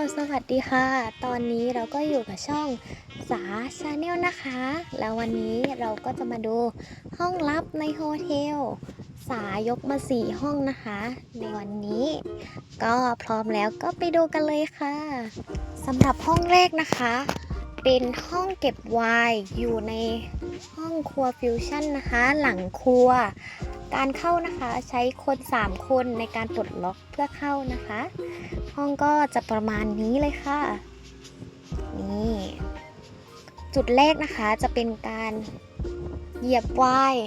สวัสดีค่ะ ตอนนี้เราก็อยู่กับช่องสาชาแนลนะคะ แล้ววันนี้เราก็จะมาดูห้องลับในโฮเทล สายกมาสี่ห้องนะคะ ในวันนี้ ก็พร้อมแล้วก็ไปดูกันเลยค่ะสำหรับห้องแรกนะคะ เป็นห้องเก็บไวน์อยู่ในห้องครัวฟิวชั่นนะคะ หลังครัว การเข้านะคะใช้คน 3 คนในการปลดล็อกเพื่อเข้านะคะ ห้องก็จะประมาณนี้เลยค่ะ นี่ จุดแรกนะคะจะเป็นการเหยียบไวน์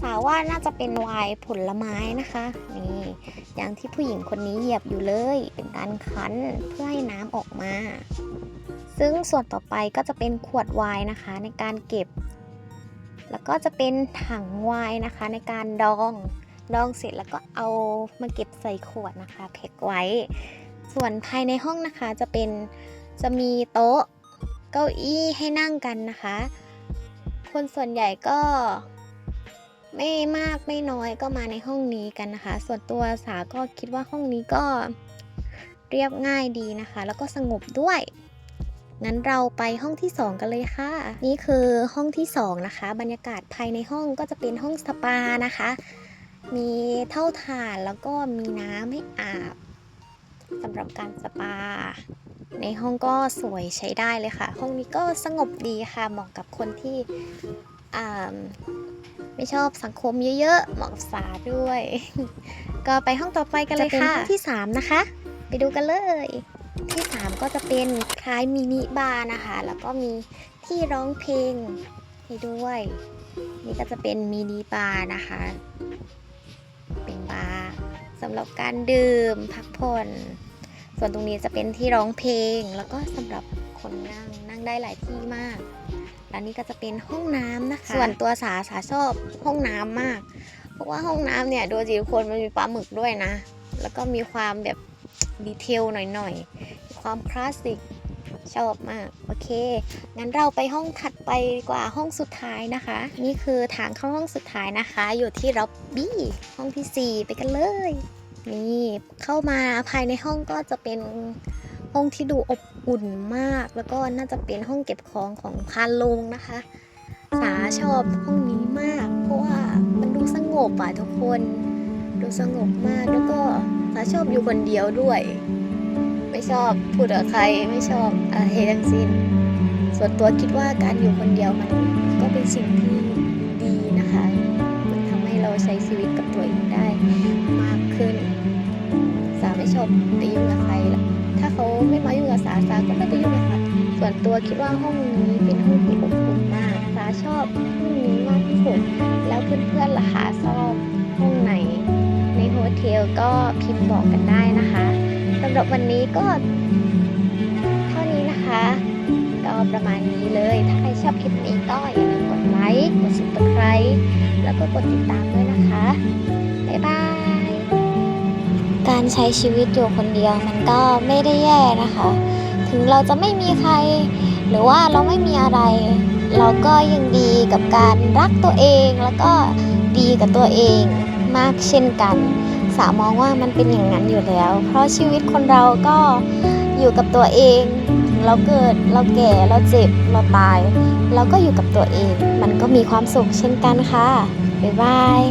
สาวว่าน่าจะเป็นไวน์ผลไม้นะคะ นี่อย่างที่ผู้หญิงคนนี้เหยียบอยู่เลย เป็นการคั้นเพื่อให้น้ำออกมา ซึ่งส่วนต่อไปก็จะเป็นขวดไวน์นะคะในการเก็บ แล้วก็จะเป็นถังไวน์นะคะในการดอง ดองเสร็จแล้วก็เอามาเก็บใส่ขวดนะคะแพ็คไว้ ส่วนภายในห้องนะคะจะเป็นจะมีโต๊ะเก้าอี้ให้นั่งกันนะคะ คนส่วนใหญ่ก็ไม่มากไม่น้อยก็มาในห้องนี้กันนะคะ ส่วนตัวสาก็คิดว่าห้องนี้ก็เรียบง่ายดีนะคะ แล้วก็สงบด้วยงั้นเราไปห้องที่ 2 กันเลยค่ะ นี่คือห้องที่ 2 นะคะ บรรยากาศภายในห้องก็จะเป็นห้องสปานะคะ มีเท่าฐานแล้วก็มีน้ำให้อาบ สำหรับการสปา ในห้องก็สวยใช้ได้เลยค่ะ ห้องนี้ก็สงบดีค่ะเหมาะกับคนที่อ่าไม่ชอบสังคมเยอะๆเหมาะกับสาด้วย ก็ไปห้องต่อไปกันเลยค่ะห้องที่ 3 นะคะ ไปดูกันเลย ที่ 3 ก็จะเป็นคล้ายมินิบาร์นะคะ แล้วก็มีที่ร้องเพลงให้ด้วย นี่ก็จะเป็นมินิบาร์นะคะเป็นบาร์ สำหรับการดื่มพักผ่อน ส่วนตรงนี้จะเป็นที่ร้องเพลง แล้วก็สำหรับคนนั่งนั่งได้หลายที่มาก แล้วนี่ก็จะเป็นห้องน้ำนะคะ ส่วนตัวสาสาชอบห้องน้ำมาก เพราะว่าห้องน้ำเนี่ยดูสิคนมันมีปลาหมึกด้วยนะ แล้วก็มีความแบบดีเทลหน่อยๆ ความคลาสสิก ชอบมาก โอเค งั้นเราไปห้องถัดไปกว่าห้องสุดท้ายนะคะ นี่คือทางเข้าห้องสุดท้ายนะคะ อยู่ที่ล็อบบี้ห้องทีสี่ 4 ไปกันเลย นี่เข้ามาภายในห้องก็จะเป็นห้องที่ดูอบอุ่นมาก แล้วก็น่าจะเป็นห้องเก็บของของพานลงนะคะ สาชอบห้องนี้มาก เพราะว่ามันดูสงบอะทุกคน ดูสงบมากแล้วก็สาชอบอยู่คนเดียวด้วย ชอบพูดกับใครไม่ชอบอะไรทั้งสิ้น ส่วนตัวคิดว่าการอยู่คนเดียวมันก็เป็นสิ่งที่ดีนะคะมันทำให้เราใช้ชีวิตกับตัวเองได้มากขึ้น สาไม่ชอบไปยุ่งกับใครละถ้าเขาไม่มายุ่งกับสาสาก็ไม่ไปยุ่งกับใครส่วนตัวคิดว่าห้องนี้เป็นห้องที่อบอุ่นมากสาชอบห้องนี้มากที่สุดแล้วเพื่อนๆล่ะคะชอบห้องไหน ในโฮเทลก็พิมพ์บอกกันได้นะคะ สำหรับวันนี้ก็ เท่านี้นะคะ ก็ประมาณนี้เลย ถ้าใครชอบคลิปนี้ก็อย่าลืมกดไลค์ กด subscribe แล้วก็กดติดตามด้วยนะคะ บ๊ายบาย การใช้ชีวิตอยู่คนเดียวมันก็ไม่ได้แย่นะคะ ถึงเราจะไม่มีใคร หรือว่าเราไม่มีอะไร เราก็ยังดีกับการรักตัวเองแล้วก็ดีกับตัวเองมากเช่นกัน สามองว่ามันเป็นอย่างนั้นอยู่แล้ว เพราะชีวิตคนเราก็อยู่กับตัวเองถึงเราเกิดเราแก่เราเจ็บเราตาย เราก็อยู่กับตัวเอง มันก็มีความสุขเช่นกันค่ะบ๊ายบาย